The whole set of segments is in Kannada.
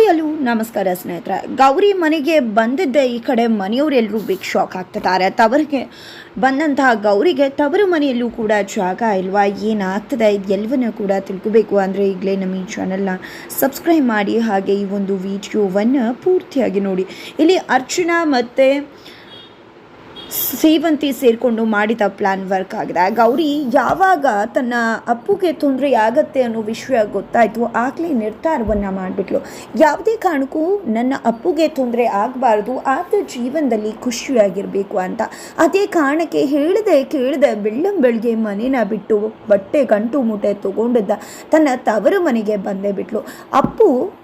ಹಾಯ್ ಹಲೋ ನಮಸ್ಕಾರ ಸ್ನೇಹಿತರೆ. ಗೌರಿ ಮನೆಗೆ ಬಂದಿದ್ದ. ಈ ಕಡೆ ಮನೆಯವರೆಲ್ಲರೂ ಬಿಗ್ ಶಾಕ್ ಆಗ್ತಿದ್ದಾರೆ. ತವರಿಗೆ ಬಂದಂತಹ ಗೌರಿಗೆ ತವರು ಮನೆಯಲ್ಲೂ ಕೂಡ ಜಾಗ ಇಲ್ವಾ? ಏನಾಗ್ತದೆ? ಎಲ್ಲವನ್ನೂ ಕೂಡ ತಿಳ್ಕೋಬೇಕು. ಅಂದರೆ ಈಗಲೇ ನಮ್ಮ ಈ ಚಾನಲ್ನ ಸಬ್ಸ್ಕ್ರೈಬ್ ಮಾಡಿ ಹಾಗೆ ಈ ಒಂದು ವಿಡಿಯೋವನ್ನು ಪೂರ್ತಿಯಾಗಿ ನೋಡಿ. ಇಲ್ಲಿ ಅರ್ಚನಾ ಮತ್ತು ಸೇವಂತಿ ಸೇರಿಕೊಂಡು ಮಾಡಿದ ಪ್ಲಾನ್ ವರ್ಕ್ ಆಗಿದೆ. ಗೌರಿ, ಯಾವಾಗ ತನ್ನ ಅಪ್ಪುಗೆ ತೊಂದರೆ ಆಗತ್ತೆ ಅನ್ನೋ ವಿಷಯ ಗೊತ್ತಾಯಿತು, ಆಗಲೇ ನಿರ್ಧಾರವನ್ನು ಮಾಡಿಬಿಟ್ಲು. ಯಾವುದೇ ಕಾರಣಕ್ಕೂ ನನ್ನ ಅಪ್ಪುಗೆ ತೊಂದರೆ ಆಗಬಾರ್ದು, ಆತ ಜೀವನದಲ್ಲಿ ಖುಷಿಯಾಗಿರಬೇಕು ಅಂತ. ಅದೇ ಕಾರಣಕ್ಕೆ ಹೇಳಿದೆ, ಕೇಳಿದೆ ಬೆಳ್ಳಂ ಬೆಳಗ್ಗೆ ಮನೇನ ಬಿಟ್ಟು ಬಟ್ಟೆ ಗಂಟು ಮೂಟೆ ತಗೊಂಡಿದ್ದ, ತನ್ನ ತವರು ಮನೆಗೆ ಬಂದೇ ಬಿಟ್ಲು. ಅಪ್ಪು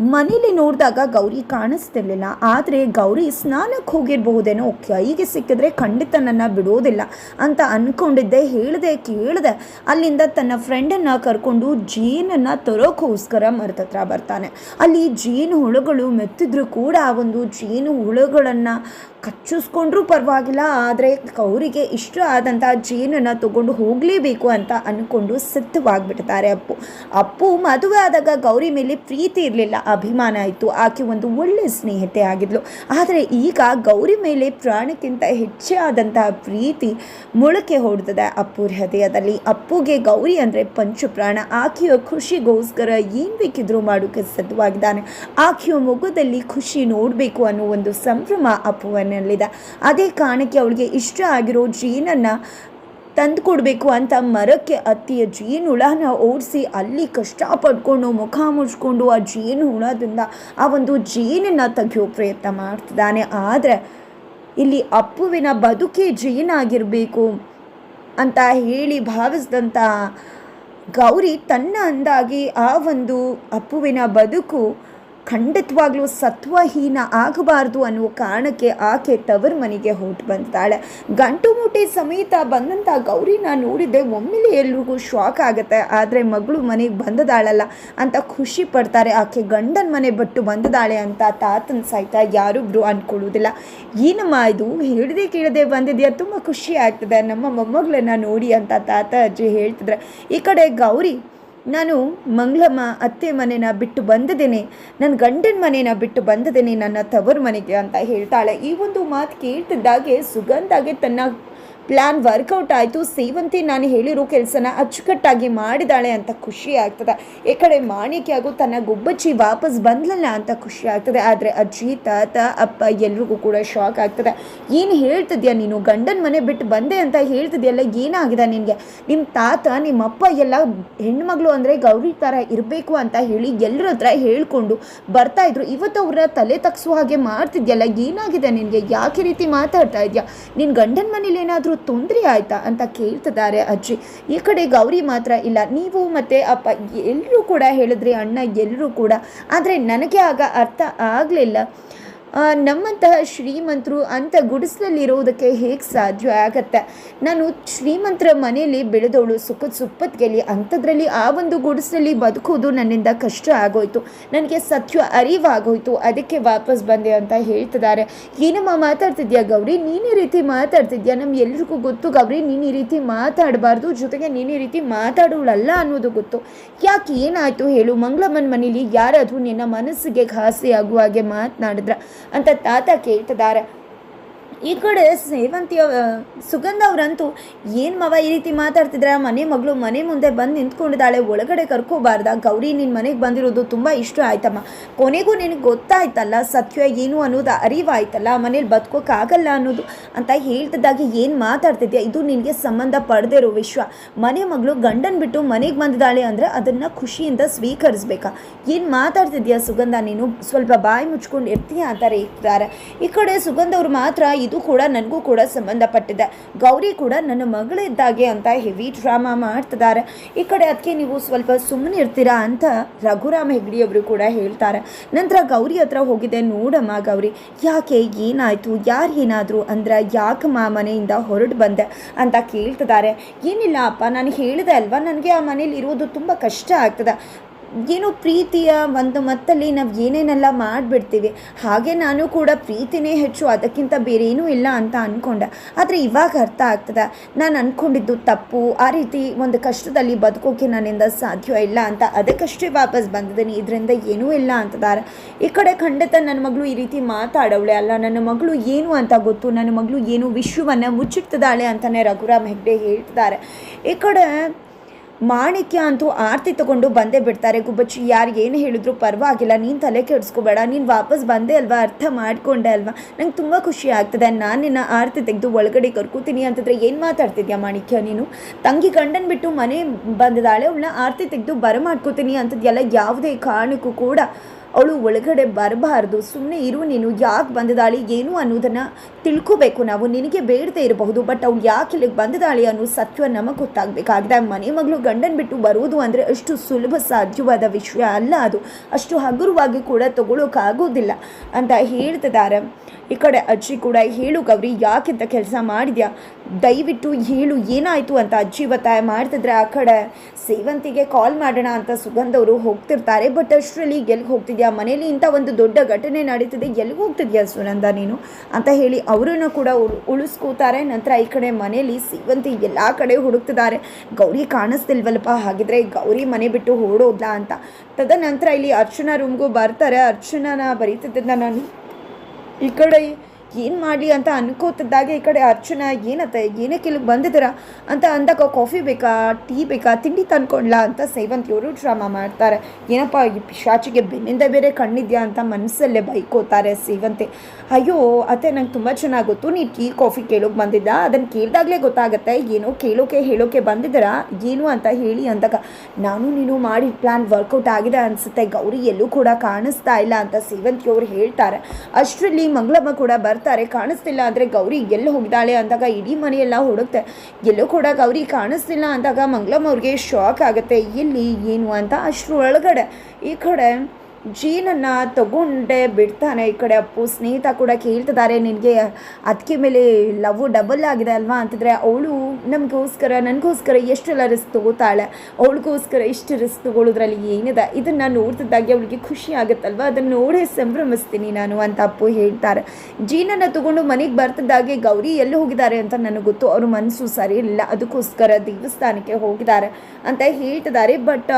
ಮನೇಲಿ ನೋಡಿದಾಗ ಗೌರಿ ಕಾಣಿಸ್ತಿರ್ಲಿಲ್ಲ. ಆದರೆ ಗೌರಿ ಸ್ನಾನಕ್ಕೆ ಹೋಗಿರಬಹುದೇನೋ ಕೈಗೆ ಸಿಕ್ಕಿದ್ರೆ ಖಂಡಿತ ನನ್ನ ಬಿಡೋದಿಲ್ಲ ಅಂತ ಅಂದ್ಕೊಂಡಿದ್ದೆ ಹೇಳಿದೆ, ಕೇಳಿದೆ. ಅಲ್ಲಿಂದ ತನ್ನ ಫ್ರೆಂಡನ್ನು ಕರ್ಕೊಂಡು ಜೇನನ್ನು ತರೋಕ್ಕೋಸ್ಕರ ಮರದ ಹತ್ರ ಬರ್ತಾನೆ. ಅಲ್ಲಿ ಜೇನು ಹುಳುಗಳು ಮೆತ್ತಿದ್ರು ಕೂಡ ಆ ಒಂದು ಜೇನು ಹುಳುಗಳನ್ನು ಕಚ್ಚಿಸ್ಕೊಂಡ್ರೂ ಪರವಾಗಿಲ್ಲ. ಆದರೆ ಗೌರಿಗೆ ಇಷ್ಟ ಆದಂಥ ಜೇನನ್ನು ತಗೊಂಡು ಹೋಗಲೇಬೇಕು ಅಂತ ಅಂದ್ಕೊಂಡು ಸಿದ್ಧವಾಗಿಬಿಡ್ತಾರೆ ಅಪ್ಪು. ಅಪ್ಪು ಮದುವೆ ಆದಾಗ ಗೌರಿ ಮೇಲೆ ಪ್ರೀತಿ ಇರಲಿಲ್ಲ. ಅಭಿಮಾನ ಇತ್ತು. ಆಕೆ ಒಂದು ಒಳ್ಳೆ ಸ್ನೇಹಿತೆ ಆಗಿದ್ಲು. ಆದರೆ ಈಗ ಗೌರಿ ಮೇಲೆ ಪ್ರಾಣಕ್ಕಿಂತ ಹೆಚ್ಚೇ ಆದಂತಹ ಪ್ರೀತಿ ಮೊಳಕೆ ಹೊಡೆದಿದೆ ಅಪ್ಪು ಹೃದಯದಲ್ಲಿ. ಅಪ್ಪುಗೆ ಗೌರಿ ಅಂದರೆ ಪಂಚಪ್ರಾಣ ಆಕೆಯ ಖುಷಿಗೋಸ್ಕರ ಏನು ಬೇಕಿದ್ರೂ ಮಾಡೋಕ್ಕೆ ಸಿದ್ಧವಾಗಿದ್ದಾನೆ. ಆಕೆಯ ಮೊಗದಲ್ಲಿ ಖುಷಿ ನೋಡಬೇಕು ಅನ್ನೋ ಒಂದು ಸಂಭ್ರಮ ಅಪ್ಪುವನಲ್ಲಿದೆ. ಅದೇ ಕಾರಣಕ್ಕೆ ಅವಳಿಗೆ ಇಷ್ಟ ಆಗಿರೋ ಜೀನನ್ನು ತಂದು ಕೊಡಬೇಕು ಅಂತ ಮರಕ್ಕೆ ಹತ್ತಿಯ ಜೇನು ಹುಳನ ಓಡಿಸಿ ಅಲ್ಲಿ ಕಷ್ಟಪಡ್ಕೊಂಡು ಮುಖ ಮುಚ್ಕೊಂಡು ಆ ಜೇನು ಹುಳದಿಂದ ಆ ಒಂದು ಜೇನನ್ನು ತೆಗೆಯೋ ಪ್ರಯತ್ನ ಮಾಡ್ತಿದ್ದಾನೆ. ಆದರೆ ಇಲ್ಲಿ ಅಪ್ಪುವಿನ ಬದುಕೇ ಜೇನಾಗಿರಬೇಕು ಅಂತ ಹೇಳಿ ಭಾವಿಸಿದಂಥ ಗೌರಿ ತನ್ನ ಅಂದಾಗಿ ಆ ಒಂದು ಅಪ್ಪುವಿನ ಬದುಕು ಖಂಡಿತವಾಗ್ಲೂ ಸತ್ವಹೀನ ಆಗಬಾರ್ದು ಅನ್ನುವ ಕಾರಣಕ್ಕೆ ಆಕೆ ತವರು ಮನೆಗೆ ಹೊರಟು ಬಂದಿದ್ದಾಳೆ. ಗಂಟು ಮೂಟೆ ಸಮೇತ ಬಂದಂಥ ಗೌರಿನ ನೋಡಿದ್ದೆ ಒಮ್ಮೆಲೆ ಎಲ್ರಿಗೂ ಶಾಕ್ ಆಗುತ್ತೆ. ಆದರೆ ಮಗಳು ಮನೆಗೆ ಬಂದದಾಳಲ್ಲ ಅಂತ ಖುಷಿ ಪಡ್ತಾರೆ. ಆಕೆ ಗಂಡನ ಮನೆ ಬಿಟ್ಟು ಬಂದದಾಳೆ ಅಂತ ತಾತನ ಸಹಿತ ಯಾರೊಬ್ಬರು ಅಂದ್ಕೊಳ್ಳೋದಿಲ್ಲ ಏನಮ್ಮ ಇದು? ಹೇಳಿದೆ ಕೇಳದೆ ಬಂದಿದೆಯಾ? ತುಂಬ ಖುಷಿ ಆಗ್ತದೆ. ನಮ್ಮ ಮೊಮ್ಮಗಳನ್ನ ನೋಡಿ ಅಂತ ತಾತ ಅಜ್ಜಿ ಹೇಳ್ತಿದ್ರೆ. ಈ ಕಡೆ ಗೌರಿ ನಾನು ಮಂಗಳಮ್ಮ ಅತ್ತೆ ಮನೆನ ಬಿಟ್ಟು ಬಂದದೇನೆ ನನ್ನ ಗಂಡನ ಮನೆನ ಬಿಟ್ಟು ಬಂದದೇನೆ ನನ್ನ ತವರು ಮನೆಗೆ ಅಂತ ಹೇಳ್ತಾಳೆ. ಈ ಒಂದು ಮಾತು ಕೇಳ್ತಿದ್ದಾಗೆ ಸುಗಂಧಾಗೆ ತನ್ನ ಪ್ಲ್ಯಾನ್ ವರ್ಕೌಟ್ ಆಯಿತು. ಸೇವಂತಿ ನಾನು ಹೇಳಿರೋ ಕೆಲಸನ ಅಚ್ಚುಕಟ್ಟಾಗಿ ಮಾಡಿದಾಳೆ ಅಂತ ಖುಷಿ ಆಗ್ತದೆ. ಈ ಕಡೆ ಮಾಣಿಕ್ಯಾಗೂ ತನ್ನ ಗುಬ್ಬಚ್ಚಿ ವಾಪಸ್ ಬಂದ್ಲಲ್ಲ ಅಂತ ಖುಷಿ ಆಗ್ತದೆ. ಆದರೆ ಅಜ್ಜಿ, ತಾತ, ಅಪ್ಪ ಎಲ್ರಿಗೂ ಕೂಡ ಶಾಕ್ ಆಗ್ತದೆ. ಏನು ಹೇಳ್ತಿದ್ಯಾ ನೀನು? ಗಂಡನ ಮನೆ ಬಿಟ್ಟು ಬಂದೆ ಅಂತ ಹೇಳ್ತಿದ್ಯಲ್ಲ, ಏನಾಗಿದೆ ನಿನಗೆ? ನಿಮ್ಮ ತಾತ ನಿಮ್ಮ ಅಪ್ಪ ಎಲ್ಲ ಹೆಣ್ಮಗಳು ಅಂದರೆ ಗೌರಿ ಥರ ಇರಬೇಕು ಅಂತ ಹೇಳಿ ಎಲ್ಲರ ಹತ್ರ ಹೇಳ್ಕೊಂಡು ಬರ್ತಾ ಇದ್ರು. ಇವತ್ತು ಅವರ ತಲೆ ತಗ್ಸುವ ಹಾಗೆ ಮಾಡ್ತಿದ್ಯಲ್ಲ, ಏನಾಗಿದೆ ನಿನಗೆ? ಯಾಕೆ ರೀತಿ ಮಾತಾಡ್ತಾ ಇದೆಯಾ? ನಿನ್ನ ಗಂಡನ ಮನೇಲಿ ಏನಾದರೂ ತೊಂದರೆ ಆಯ್ತಾ ಅಂತ ಕೇಳ್ತಿದ್ದಾರೆ ಅಜ್ಜಿ. ಈ ಕಡೆ ಗೌರಿ ಮಾತ್ರ ಇಲ್ಲ. ನೀವು ಮತ್ತು ಅಪ್ಪ ಎಲ್ಲರೂ ಕೂಡ ಹೇಳಿದ್ರಿ ಅಣ್ಣ ಎಲ್ಲರೂ ಕೂಡ. ಆದರೆ ನನಗೆ ಆಗ ಅರ್ಥ ಆಗಲಿಲ್ಲ. ನಮ್ಮಂತಹ ಶ್ರೀಮಂತರು ಅಂಥ ಗುಡಿಸಲಲ್ಲಿರೋದಕ್ಕೆ ಹೇಗೆ ಸಾಧ್ಯ ಆಗತ್ತೆ? ನಾನು ಶ್ರೀಮಂತರ ಮನೆಯಲ್ಲಿ ಬೆಳೆದವಳು ಸುಖದ ಸುಪ್ಪತ್ಗೆಲಿ, ಅಂಥದ್ರಲ್ಲಿ ಆ ಒಂದು ಗುಡಿಸಲಲ್ಲಿ ಬದುಕೋದು ನನ್ನಿಂದ ಕಷ್ಟ ಆಗೋಯ್ತು. ನನಗೆ ಸತ್ಯ ಅರಿವಾಗೋಯ್ತು. ಅದಕ್ಕೆ ವಾಪಸ್ ಬಂದೆ ಅಂತ ಹೇಳ್ತಿದ್ದಾರೆ. ಏನಮ್ಮ ಮಾತಾಡ್ತಿದ್ಯಾ ಗೌರಿ? ನೀನು ರೀತಿ ಮಾತಾಡ್ತಿದ್ಯಾ? ನಮ್ಗೆ ಎಲ್ರಿಗೂ ಗೊತ್ತು ಗೌರಿ, ನೀನು ಈ ರೀತಿ ಮಾತಾಡಬಾರ್ದು. ಜೊತೆಗೆ ನೀನು ಈ ರೀತಿ ಮಾತಾಡೋಳಲ್ಲ ಅನ್ನೋದು ಗೊತ್ತು. ಯಾಕೆ ಏನಾಯಿತು ಹೇಳು? ಮಂಗಳಮ್ಮನ ಮನೇಲಿ ಯಾರಾದರೂ ನಿನ್ನ ಮನಸ್ಸಿಗೆ ಘಾಸಿಯಾಗುವ ಹಾಗೆ ಮಾತನಾಡಿದ್ರ. ಅಂತ ತಾತ ಕೇಳ್ತಿದ್ದಾರೆ. ಈ ಕಡೆ ಸೇವಂತಿಯ ಸುಗಂಧ ಅವರಂತೂ ಏನು ಮವ ಈ ರೀತಿ ಮಾತಾಡ್ತಿದ್ರೆ? ಮನೆ ಮಗಳು ಮನೆ ಮುಂದೆ ಬಂದು ನಿಂತ್ಕೊಂಡಿದ್ದಾಳೆ, ಒಳಗಡೆ ಕರ್ಕೋಬಾರ್ದ. ಗೌರಿ ನಿನ್ನ ಮನೆಗೆ ಬಂದಿರೋದು ತುಂಬ ಇಷ್ಟ ಆಯ್ತಮ್ಮ. ಕೊನೆಗೂ ನಿನಗೆ ಗೊತ್ತಾಯ್ತಲ್ಲ, ಸತ್ಯ ಏನು ಅನ್ನೋದು ಅರಿವಾಯ್ತಲ್ಲ? ಮನೇಲಿ ಬದುಕೋಕ್ಕಾಗಲ್ಲ ಅನ್ನೋದು. ಅಂತ ಹೇಳ್ತಿದ್ದಾಗ ಏನು ಮಾತಾಡ್ತಿದ್ಯಾ? ಇದು ನಿನಗೆ ಸಂಬಂಧ ಪಡೆದಿರೋ ವಿಶ್ವ. ಮನೆ ಮಗಳು ಗಂಡನ ಬಿಟ್ಟು ಮನೆಗೆ ಬಂದಿದ್ದಾಳೆ ಅಂದರೆ ಅದನ್ನು ಖುಷಿಯಿಂದ ಸ್ವೀಕರಿಸ್ಬೇಕಾ? ಏನು ಮಾತಾಡ್ತಿದ್ಯಾ ಸುಗಂಧ? ನೀನು ಸ್ವಲ್ಪ ಬಾಯಿ ಮುಚ್ಕೊಂಡು ಇರ್ತೀಯ ಅಂತಾರೆ ಈ ಕಡೆ ಸುಗಂಧ ಅವ್ರು ಮಾತ್ರ ಇದು ಕೂಡ ನನಗೂ ಕೂಡ ಸಂಬಂಧಪಟ್ಟಿದೆ. ಗೌರಿ ಕೂಡ ನನ್ನ ಮಗಳಿದ್ದಾಗೆ ಅಂತ ಹೆವಿ ಡ್ರಾಮಾ ಮಾಡ್ತಿದ್ದಾರೆ. ಈ ಕಡೆ ಅದಕ್ಕೆ ನೀವು ಸ್ವಲ್ಪ ಸುಮ್ಮನೆ ಇರ್ತೀರಾ ಅಂತ ರಘುರಾಮ್ ಹೆಗ್ಡಿಯವರು ಕೂಡ ಹೇಳ್ತಾರೆ. ನಂತರ ಗೌರಿ ಹತ್ರ ಹೋಗಿದೆ, ನೋಡಮ್ಮ ಗೌರಿ, ಯಾಕೆ ಏನಾಯಿತು, ಯಾರು ಏನಾದರೂ ಅಂದ್ರೆ ಯಾಕಮ್ಮ ಮನೆಯಿಂದ ಹೊರಟು ಬಂದೆ ಅಂತ ಕೇಳ್ತಿದ್ದಾರೆ. ಏನಿಲ್ಲ ಅಪ್ಪ, ನಾನು ಹೇಳಿದೆ ಅಲ್ವಾ, ನನಗೆ ಆ ಮನೇಲಿ ಇರೋದು ತುಂಬ ಕಷ್ಟ ಆಗ್ತದೆ. ಏನೋ ಪ್ರೀತಿಯ ಒಂದು ಮತ್ತಲ್ಲಿ ನಾವು ಏನೇನೆಲ್ಲ ಮಾಡಿಬಿಡ್ತೀವಿ, ಹಾಗೆ ನಾನು ಕೂಡ ಪ್ರೀತಿನೇ ಹೆಚ್ಚು, ಅದಕ್ಕಿಂತ ಬೇರೆ ಏನೂ ಇಲ್ಲ ಅಂತ ಅಂದ್ಕೊಂಡೆ ಆದರೆ ಇವಾಗ ಅರ್ಥ ಆಗ್ತದೆ, ನಾನು ಅಂದ್ಕೊಂಡಿದ್ದು ತಪ್ಪು, ಆ ರೀತಿ ಒಂದು ಕಷ್ಟದಲ್ಲಿ ಬದುಕೋಕೆ ನನ್ನಿಂದ ಸಾಧ್ಯ ಇಲ್ಲ ಅಂತ ಅದಕ್ಕಷ್ಟೇ ವಾಪಸ್ ಬಂದಿದ್ದೀನಿ, ಇದರಿಂದ ಏನೂ ಇಲ್ಲ ಅಂತದಾರೆ. ಈ ಕಡೆ ಖಂಡಿತ ನನ್ನ ಮಗಳು ಈ ರೀತಿ ಮಾತಾಡವಳೆ ಅಲ್ಲ, ನನ್ನ ಮಗಳು ಏನು ಅಂತ ಗೊತ್ತು, ನನ್ನ ಮಗಳು ಏನು ವಿಶ್ವವನ್ನು ಮುಚ್ಚಿಡ್ತದಾಳೆ ಅಂತಲೇ ರಘುರಾಮ್ ಹೆಗ್ಡೆ ಹೇಳ್ತಿದ್ದಾರೆ. ಈ ಕಡೆ ಮಾಣಿಕ್ಯ ಅಂತೂ ಆರತಿ ತಗೊಂಡು ಬಂದೇ ಬಿಡ್ತಾರೆ. ಗುಬ್ಬಚ್ಚಿ, ಯಾರು ಏನು ಹೇಳಿದ್ರು ಪರವಾಗಿಲ್ಲ. ನೀನು ತಲೆ ಕೆಡಿಸ್ಕೋಬೇಡ. ನೀನು ವಾಪಸ್ ಬಂದೆ ಅಲ್ವಾ? ಅರ್ಥ ಮಾಡಿಕೊಂಡೆ ಅಲ್ವಾ? ನಂಗೆ ತುಂಬ ಖುಷಿ ಆಗ್ತದೆ. ನಾನು ನಿನ್ನ ಆರತಿ ತೆಗೆದು ಒಳಗಡೆ ಕರ್ಕೋತೀನಿ ಅಂತಂದರೆ ಏನು ಮಾತಾಡ್ತಿದ್ಯಾ ಮಾಣಿಕ್ಯ ನೀನು? ತಂಗಿ ಗಂಡನ್ ಬಿಟ್ಟು ಮನೆ ಬಂದಿದ್ದಾಳೆ. ಅವಳನ್ನ ಆರತಿ ತೆಗೆದು ಬರಮಾಡ್ಕೋತೀನಿ ಅಂತದೆಲ್ಲ ಯಾವುದೇ ಕಾರಣಕ್ಕೂ ಕೂಡ. ಅವಳು ಒಳಗಡೆ ಬರಬಾರ್ದು. ಸುಮ್ಮನೆ ಇರು ನೀನು. ಯಾಕೆ ಬಂದಿದ್ದಾಳೆ? ಏನು ಅನ್ನೋದನ್ನು ತಿಳ್ಕೋಬೇಕು ನಾವು. ನಿನಗೆ ಬೇಡದೇ ಇರಬಹುದು, ಬಟ್ ಅವಳು ಯಾಕೆ ಇಲ್ಲಿಗೆ ಬಂದಿದ್ದಾಳೆ ಅನ್ನೋ ಸತ್ಯ ನಮಗೆ ಗೊತ್ತಾಗಬೇಕಾಗಿದೆ. ಮನೆ ಮಗಳು ಗಂಡನ ಬಿಟ್ಟು ಬರುವುದು ಅಂದರೆ ಅಷ್ಟು ಸುಲಭ ಸಾಧ್ಯವಾದ ವಿಷಯ ಅಲ್ಲ ಅದು. ಅಷ್ಟು ಹಗುರವಾಗಿ ಕೂಡ ತಗೊಳ್ಳೋಕ್ಕಾಗೋದಿಲ್ಲ ಅಂತ ಹೇಳ್ತಿದ್ದಾರೆ. ಈ ಕಡೆ ಅಜ್ಜಿ ಕೂಡ ಹೇಳು ಗೌರಿ ಯಾಕಿಂತ ಕೆಲಸ ಮಾಡಿದ್ಯಾ? ದಯವಿಟ್ಟು ಹೇಳು, ಏನಾಯಿತು ಅಂತ ಅಜ್ಜಿ ಒತ್ತಾಯ ಮಾಡ್ತಿದ್ರೆ ಆ ಕಡೆ ಸೇವಂತಿಗೆ ಕಾಲ್ ಮಾಡೋಣ ಅಂತ ಸುಗಂಧವರು ಹೋಗ್ತಿರ್ತಾರೆ, ಬಟ್ ಅಷ್ಟರಲ್ಲಿ ಎಲ್ಲಿಗೆ ಹೋಗ್ತಿದ್ಯಾ ಮನೇಲಿ ಇಂಥ ಒಂದು ದೊಡ್ಡ ಘಟನೆ ನಡೀತಿದೆ ಎಲ್ಲಿ ಹೋಗ್ತಿದ್ಯಾ ಸುನಂದ ನೀನು? ಅಂತ ಹೇಳಿ ಅವರನ್ನು ಕೂಡ ಉಳ್- ಉಳಿಸ್ಕೋತಾರೆ ನಂತರ ಈ ಕಡೆ ಮನೇಲಿ ಸಿವಂತಿ ಎಲ್ಲ ಕಡೆ ಹುಡುಕ್ತಿದ್ದಾರೆ. ಗೌರಿ ಕಾಣಿಸ್ತಿಲ್ವಲ್ಲಪ್ಪ, ಹಾಗಿದ್ರೆ ಗೌರಿ ಮನೆ ಬಿಟ್ಟು ಓಡೋದ್ಲ ಅಂತ. ತದನಂತರ ಇಲ್ಲಿ ಅರ್ಚನಾ ರೂಮ್ಗೂ ಬರ್ತಾರೆ. ಅರ್ಚನಾನ ಬರೀತಿದ್ದನ್ನ ನಾನು. ಈ ಕಡೆ ಏನು ಮಾಡಲಿ ಅಂತ ಅನ್ಕೋತಿದ್ದಾಗೆ ಈ ಕಡೆ ಅರ್ಚನಾ, ಏನತ್ತ ಏನಕ್ಕೆ ಇಲ್ಲಿಗೆ ಬಂದಿದ್ದೀರಾ ಅಂತ ಅಂದಾಗ ಕಾಫಿ ಬೇಕಾ ಟೀ ಬೇಕಾ, ತಿಂಡಿ ತಂದ್ಕೊಂಡ್ಲಾ ಅಂತ ಸೇವಂತಿಯವರು ಡ್ರಾಮಾ ಮಾಡ್ತಾರೆ. ಏನಪ್ಪ, ಈ ಪಿಶಾಚಿಗೆ ಬೆನ್ನಿಂದ ಬೇರೆ ಕಣ್ಣಿದ್ಯಾ ಅಂತ ಮನಸ್ಸಲ್ಲೇ ಬೈಕೋತಾರೆ ಸೇವಂತಿ. ಅಯ್ಯೋ, ಅತ್ತೆ, ನಂಗೆ ತುಂಬ ಚೆನ್ನಾಗಿ ಗೊತ್ತು. ನೀ ಟೀ ಕಾಫಿ ಕೇಳೋಕೆ ಬಂದಿದ್ದ ಅದನ್ನು ಕೇಳಿದಾಗಲೇ ಗೊತ್ತಾಗುತ್ತೆ. ಏನೋ ಕೇಳೋಕೆ, ಹೇಳೋಕೆ ಬಂದಿದ್ದೀರಾ? ಏನು ಅಂತ ಹೇಳಿ ಅಂದಾಗ, ನಾನು ನೀನು ಮಾಡಿ ಪ್ಲ್ಯಾನ್ ವರ್ಕೌಟ್ ಆಗಿದೆ ಅನಿಸುತ್ತೆ. ಗೌರಿ ಎಲ್ಲೂ ಕೂಡ ಕಾಣಿಸ್ತಾ ಇಲ್ಲ ಅಂತ ಸೇವಂತಿಯವರು ಹೇಳ್ತಾರೆ. ಅಷ್ಟರಲ್ಲಿ ಮಂಗಳಮ್ಮ ಕೂಡ ಬರ್ತಾರೆ. ಕಾಣಿಸ್ತಿಲ್ಲ ಅಂದರೆ ಗೌರಿ ಎಲ್ಲಿ ಹೋಗಿದ್ದಾಳೆ ಅಂದಾಗ ಇಡೀ ಮನೆಯೆಲ್ಲ ಹುಡುಕ್ತೆ ಎಲ್ಲೂ ಕೂಡ ಗೌರಿ ಕಾಣಿಸ್ತಿಲ್ಲ ಅಂದಾಗ ಮಂಗಳಮ್ಮ ಅವ್ರಿಗೆ ಶಾಕ್ ಆಗುತ್ತೆ. ಎಲ್ಲಿ, ಏನು ಅಂತ ಅಷ್ಟರೊಳಗಡೆ ಈ ಕಡೆ ಜೀನನ್ನ ತಗೊಂಡೆ ಬಿಡ್ತಾನೆ. ಈ ಕಡೆ ಅಪ್ಪು ಸ್ನೇಹಿತ ಕೂಡ ಕೇಳ್ತಿದ್ದಾರೆ, ನಿನಗೆ ಅದಕ್ಕೆ ಮೇಲೆ ಲವ್ ಡಬಲ್ ಆಗಿದೆ ಅಲ್ವಾ ಅಂತಂದರೆ, ಅವಳು ನಮಗೋಸ್ಕರ, ನನಗೋಸ್ಕರ ಎಷ್ಟೆಲ್ಲ ರಿಸ್ಕ್ ತಗೋತಾಳೆ, ಅವಳಿಗೋಸ್ಕರ ಇಷ್ಟು ರಿಸ್ಕ್ ತಗೊಳ್ಳೋದ್ರಲ್ಲಿ ಏನಿದೆ? ಇದನ್ನು ನೋಡ್ತಿದ್ದಾಗೆ ಅವಳಿಗೆ ಖುಷಿ ಆಗುತ್ತಲ್ವ? ಅದನ್ನು ನೋಡೇ ಸಂಭ್ರಮಿಸ್ತೀನಿ ನಾನು ಅಂತ ಅಪ್ಪು ಹೇಳ್ತಾರೆ. ಜೀನನ್ನ ತಗೊಂಡು ಮನೆಗೆ ಬರ್ತಿದ್ದಾಗೆ ಗೌರಿ ಎಲ್ಲಿ ಹೋಗಿದ್ದಾರೆ ಅಂತ ನನಗೆ ಗೊತ್ತು. ಅವ್ರ ಮನಸ್ಸು ಸರಿ ಇಲ್ಲ. ಅದಕ್ಕೋಸ್ಕರ ದೇವಸ್ಥಾನಕ್ಕೆ ಹೋಗಿದ್ದಾರೆ ಅಂತ ಹೇಳ್ತಿದ್ದಾರೆ. ಬಟ್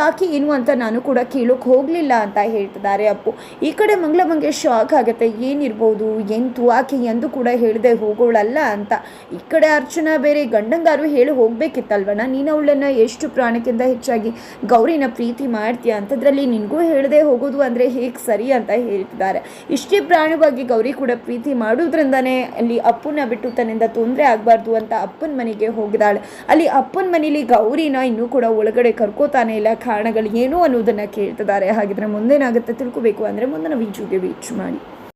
ಯಾಕೆ ಏನು ಅಂತ ನಾನು ಕೂಡ ಕೇಳೋಕೆ ಹೋಗಲಿಲ್ಲ. ಅಂತ ಹೇಳ್ತಿದ್ದಾರೆ ಅಪ್ಪು. ಈ ಕಡೆ ಮಂಗಳಮ್ಮಂಗೆ ಶಾಕ್ ಆಗುತ್ತೆ. ಏನಿರ್ಬೋದು? ಎಂತು? ಆಕೆ ಎಂದು ಕೂಡ ಹೇಳಿದೆ ಹೋಗೋಳಲ್ಲ ಅಂತ. ಈ ಕಡೆ ಅರ್ಚನಾ ಬೇರೆ ಗಂಡಂಗಾರು ಹೇಳಿ ಹೋಗ್ಬೇಕಿತ್ತಲ್ವಣ್ಣ? ನೀನು ಅವಳನ್ನು ಎಷ್ಟು ಪ್ರಾಣಕ್ಕಿಂತ ಹೆಚ್ಚಾಗಿ ಗೌರಿನ ಪ್ರೀತಿ ಮಾಡ್ತೀಯ ಅಂತದ್ರಲ್ಲಿ ನಿನಗೂ ಹೇಳದೆ ಹೋಗೋದು ಅಂದರೆ ಹೇಗೆ ಸರಿ ಅಂತ ಹೇಳ್ತಿದ್ದಾರೆ. ಇಷ್ಟೇ ಪ್ರಾಣವಾಗಿ ಗೌರಿ ಕೂಡ ಪ್ರೀತಿ ಮಾಡೋದ್ರಿಂದನೇ ಅಲ್ಲಿ ಅಪ್ಪನ ಬಿಟ್ಟು ತನ್ನಿಂದ ತೊಂದರೆ ಆಗಬಾರ್ದು ಅಂತ ಅಪ್ಪನ ಮನೆಗೆ ಹೋಗಿದಾಳೆ ಅಲ್ಲಿ ಅಪ್ಪನ ಮನೇಲಿ ಗೌರಿನ ಇನ್ನೂ ಕೂಡ ಒಳಗಡೆ ಕರ್ಕೋತಾನೆ ಇಲ್ಲ ಕಾರಣಗಳು ಏನು ಅನ್ನೋದನ್ನು ಕೇಳ್ತಿದ್ದಾರೆ. ಹಾಗಿದ್ರೆ ಮುಂದೇನಾಗುತ್ತೆ ತಿಳ್ಕೊಬೇಕು ಅಂದರೆ ಮುಂದಿನ ವಿಡಿಯೋಗೆ ವೀಚ್ ಮಾಡಿ.